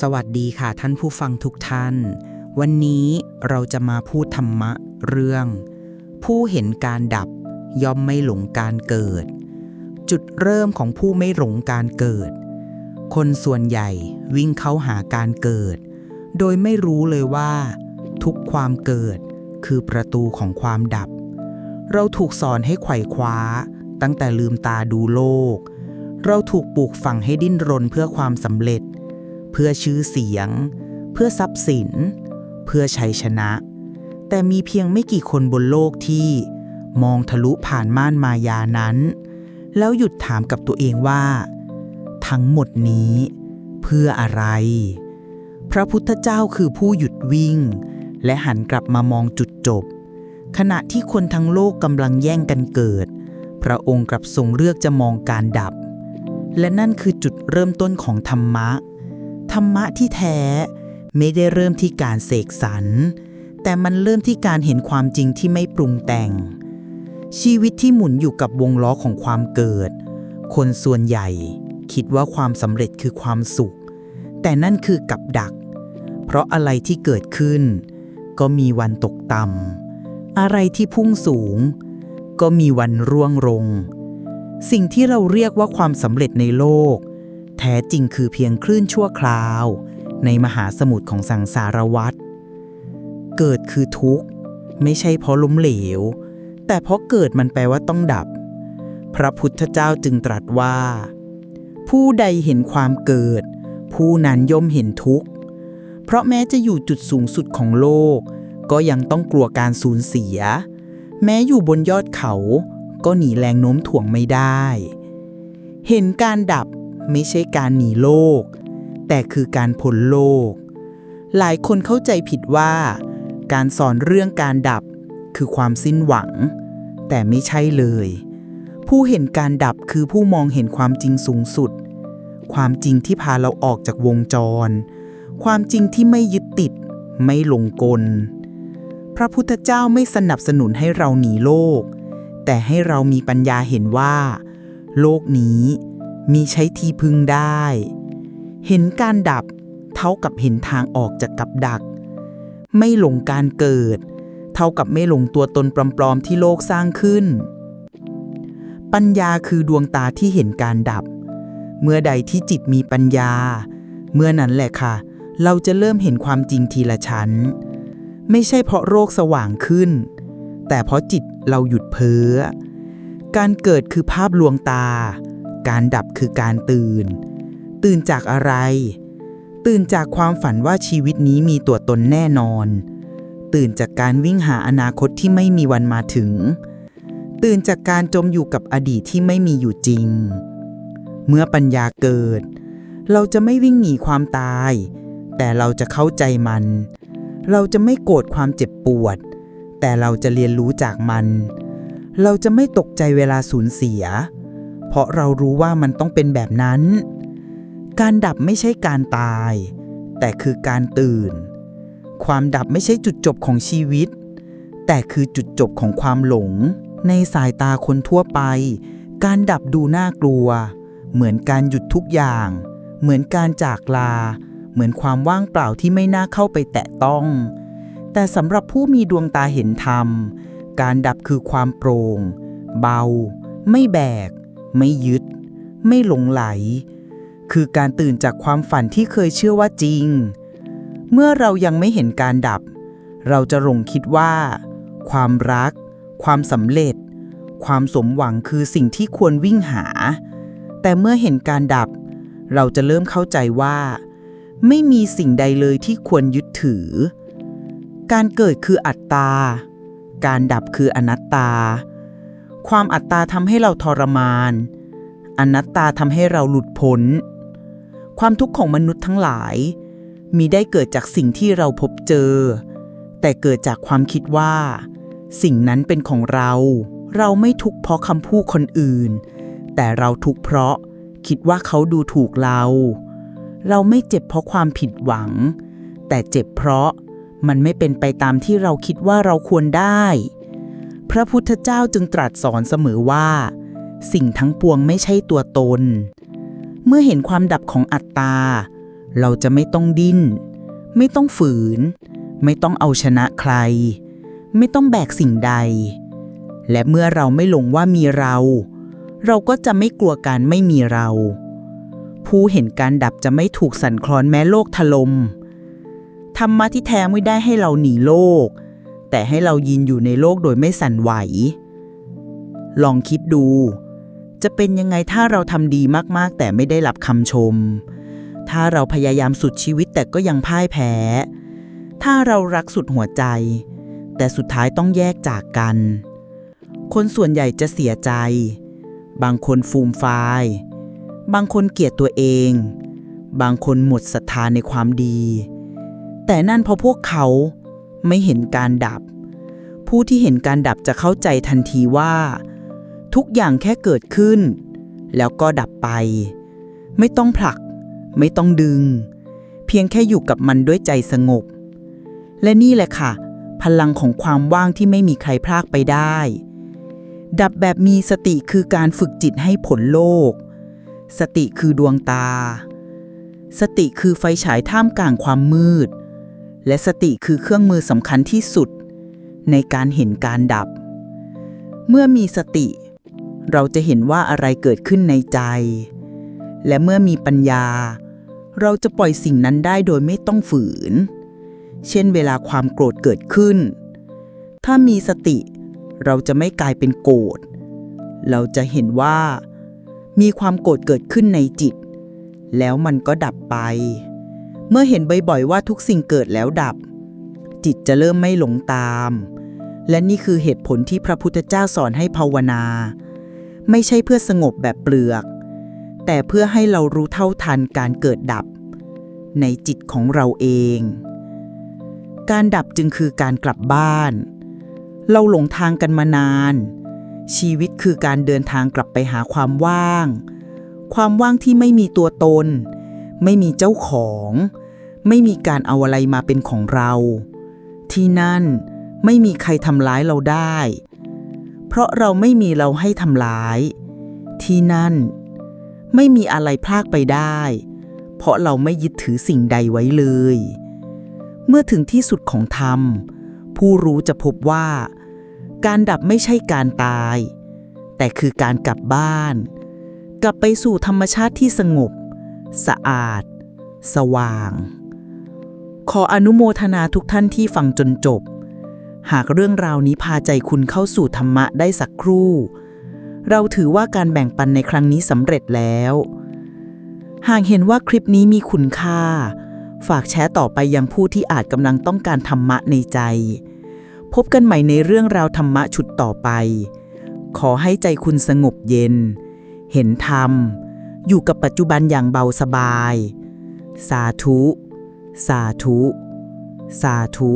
สวัสดีค่ะท่านผู้ฟังทุกท่าน วันนี้เราจะมาพูดธรรมะเรื่อง ผู้เห็นการดับย่อมไม่หลงการเกิด จุดเริ่มของผู้ไม่หลงการเกิด คนส่วนใหญ่วิ่งเข้าหาการเกิด โดยไม่รู้เลยว่า ทุกความเกิดคือประตูของความดับ เราถูกสอนให้ไขว่คว้า ตั้งแต่ลืมตาดูโลก เราถูกปลูกฝังให้ดิ้นรนเพื่อความสำเร็จ เพื่อชื่อเสียง เพื่อทรัพย์สิน เพื่อชัยชนะ แต่มีเพียงไม่กี่คนบนโลกที่มองทะลุผ่านม่านมายานั้น แล้วหยุดถามกับตัวเองว่า ทั้งหมดนี้เพื่ออะไร พระพุทธเจ้าคือผู้หยุดวิ่ง และหันกลับมามองจุดจบ ขณะที่คนทั้งโลกกำลังแย่งกันเกิด พระองค์กลับทรงเลือกจะมองการดับ และนั่นคือจุดเริ่มต้นของธรรมะ ธรรมะที่แท้ ไม่ได้เริ่มที่การเสกสรร แต่มันเริ่มที่การเห็นความจริงที่ไม่ปรุงแต่ง ชีวิตที่หมุนอยู่กับวงล้อของความเกิด คนส่วนใหญ่ คิดว่าความสำเร็จคือความสุข แต่นั่นคือกับดัก เพราะอะไรที่เกิดขึ้น ก็มีวันตกต่ำอะไรที่พุ่งสูง ก็มีวันร่วงลงสิ่งที่เราเรียกว่าความสำเร็จในโลก แท้จริงคือเพียงคลื่นชั่วคราว ในมหาสมุทรของสังสารวัฏเกิดคือทุกข์ ไม่ใช่เพราะล้มเหลว แต่เพราะเกิดมันแปลว่าต้องดับ พระพุทธเจ้าจึงตรัสว่า ผู้ใดเห็นความเกิด ผู้นั้นย่อมเห็นทุกข์ เพราะแม้จะอยู่จุดสูงสุดของโลก ก็ยังต้องกลัวการสูญเสีย แม้อยู่บนยอดเขา ก็หนีแรงโน้มถ่วงไม่ได้ เห็นการดับ ไม่ใช่การหนีโลก แต่คือการพ้นโลก หลายคนเข้าใจผิดว่า การสอนเรื่องการดับคือความสิ้นหวัง แต่ไม่ใช่เลย ผู้เห็นการดับคือผู้มองเห็นความจริงสูงสุด ความจริงที่พาเราออกจากวงจร ความจริงที่ไม่ยึดติด ไม่หลงกล พระพุทธเจ้าไม่สนับสนุนให้เราหนีโลก แต่ให้เรามีปัญญาเห็นว่า โลกนี้ มีใช้ทีพึงได้ เห็นการดับเท่ากับเห็นทางออกจากกับดัก ไม่หลงการเกิด เท่ากับไม่หลงตัวตนปลอมๆที่โลกสร้างขึ้น ปัญญาคือดวงตาที่เห็นการดับ เมื่อใดที่จิตมีปัญญา เมื่อนั้นแหละค่ะ เราจะเริ่มเห็นความจริงทีละชั้น ไม่ใช่เพราะโรคสว่างขึ้น แต่เพราะจิตเราหยุดเพ้อการเกิดคือภาพลวงตา การดับคือการตื่น ตื่นจากอะไร ตื่นจากความฝันว่าชีวิตนี้มีตัวตนแน่นอน ตื่นจากการวิ่งหาอนาคตที่ไม่มีวันมาถึง ตื่นจากการจมอยู่กับอดีตที่ไม่มีอยู่จริง เมื่อปัญญาเกิด เราจะไม่วิ่งหนีความตาย แต่เราจะเข้าใจมัน เราจะไม่โกรธความเจ็บปวด แต่เราจะเรียนรู้จากมัน เราจะไม่ตกใจเวลาสูญเสีย เพราะเรารู้ว่ามันต้องเป็นแบบนั้น การดับไม่ใช่การตาย แต่คือการตื่น ความดับไม่ใช่จุดจบของชีวิต แต่คือจุดจบของความหลง ในสายตาคนทั่วไป การดับดูน่ากลัว เหมือนการหยุดทุกอย่าง เหมือนการจากลา เหมือนความว่างเปล่าที่ไม่น่าเข้าไปแตะต้อง แต่สำหรับผู้มีดวงตาเห็นธรรม การดับคือความโปร่ง เบา ไม่แบก ไม่ยึด ไม่หลงไหล คือการตื่นจากความฝันที่เคยเชื่อว่าจริง เมื่อเรายังไม่เห็นการดับ เราจะหลงคิดว่า ความรัก ความสำเร็จ ความสมหวังคือสิ่งที่ควรวิ่งหา แต่เมื่อเห็นการดับ เราจะเริ่มเข้าใจว่า ไม่มีสิ่งใดเลยที่ควรยึดถือ การเกิดคืออัตตา การดับคืออนัตตา ความอัตตาทำให้เราทรมาน อนัตตาทำให้เราหลุดพ้น ความทุกข์ของมนุษย์ทั้งหลาย มีได้เกิดจากสิ่งที่เราพบเจอ แต่เกิดจากความคิดว่า สิ่งนั้นเป็นของเรา เราไม่ทุกข์เพราะคำพูดคนอื่น แต่เราทุกข์เพราะคิดว่าเขาดูถูกเรา เราไม่เจ็บเพราะความผิดหวัง แต่เจ็บเพราะมันไม่เป็นไปตามที่เราคิดว่าเราควรได้ พระพุทธเจ้าจึงตรัสสอนเสมอว่า สิ่งทั้งปวงไม่ใช่ตัวตน เมื่อเห็นความดับของอัตตา เราจะไม่ต้องดิ้น ไม่ต้องฝืน ไม่ต้องเอาชนะใคร ไม่ต้องแบกสิ่งใด และเมื่อเราไม่หลงว่ามีเรา เราก็จะไม่กลัวการไม่มีเรา ผู้เห็นการดับจะไม่ถูกสั่นคลอนแม้โลกถลม่มธรรมะที่แท้ไม่ได้ให้เราหนีโลก แต่ให้เรายืนอยู่ในโลกโดยไม่สั่นไหว ลองคิดดู จะเป็นยังไงถ้าเราทำดีมากๆ แต่ไม่ได้รับคำชม ถ้าเราพยายามสุดชีวิตแต่ก็ยังพ่ายแพ้ ถ้าเรารักสุดหัวใจ แต่สุดท้ายต้องแยกจากกัน คนส่วนใหญ่จะเสียใจ บางคนฟูมฟายบางคนเกลียดตัวเอง บางคนหมดศรัทธาในความดี แต่นั่นเพราะพวกเขา ไม่เห็นการดับ ผู้ที่เห็นการดับจะเข้าใจทันทีว่า ทุกอย่างแค่เกิดขึ้น แล้วก็ดับไป ไม่ต้องผลัก ไม่ต้องดึง เพียงแค่อยู่กับมันด้วยใจสงบ และนี่แหละค่ะ พลังของความว่างที่ไม่มีใครพรากไปได้ ดับแบบมีสติคือการฝึกจิตให้ผลโลก สติคือดวงตา สติคือไฟฉายท่ามกลางความมืด และสติคือเครื่องมือสำคัญที่สุด ในการเห็นการดับ เมื่อมีสติ เราจะเห็นว่าอะไรเกิดขึ้นในใจ และเมื่อมีปัญญา เราจะปล่อยสิ่งนั้นได้โดยไม่ต้องฝืน เช่นเวลาความโกรธเกิดขึ้น ถ้ามีสติ เราจะไม่กลายเป็นโกรธ เราจะเห็นว่า มีความโกรธเกิดขึ้นในจิต แล้วมันก็ดับไป เมื่อเห็นบ่อยๆว่าทุกสิ่งเกิดแล้วดับ จิตจะเริ่มไม่หลงตาม และนี่คือเหตุผลที่พระพุทธเจ้าสอนให้ภาวนา ไม่ใช่เพื่อสงบแบบเปลือก แต่เพื่อให้เรารู้เท่าทันการเกิดดับ ในจิตของเราเอง การดับจึงคือการกลับบ้าน เราหลงทางกันมานาน ชีวิตคือการเดินทางกลับไปหาความว่าง ความว่างที่ไม่มีตัวตนไม่มีเจ้าของ ไม่มีการเอาอะไรมาเป็นของเรา ที่นั่นไม่มีใครทำร้ายเราได้ เพราะเราไม่มีเราให้ทำร้าย ที่นั่น ไม่มีอะไรพลากไปได้ เพราะเราไม่ยึดถือสิ่งใดไว้เลย เมื่อถึงที่สุดของธรรม ผู้รู้จะพบว่า การดับไม่ใช่การตาย แต่คือการกลับบ้าน กลับไปสู่ธรรมชาติที่สงบ สะอาด สว่าง ขออนุโมทนาทุกท่านที่ฟังจนจบ หากเรื่องราวนี้พาใจคุณเข้าสู่ธรรมะได้สักครู่ เราถือว่าการแบ่งปันในครั้งนี้สำเร็จแล้ว หากเห็นว่าคลิปนี้มีคุณค่า ฝากแชร์ต่อไปยังผู้ที่อาจกำลังต้องการธรรมะในใจ พบกันใหม่ในเรื่องราวธรรมะชุดต่อไป ขอให้ใจคุณสงบเย็น เห็นธรรม อยู่กับปัจจุบันอย่างเบาสบาย สาธุ สาธุ สาธุ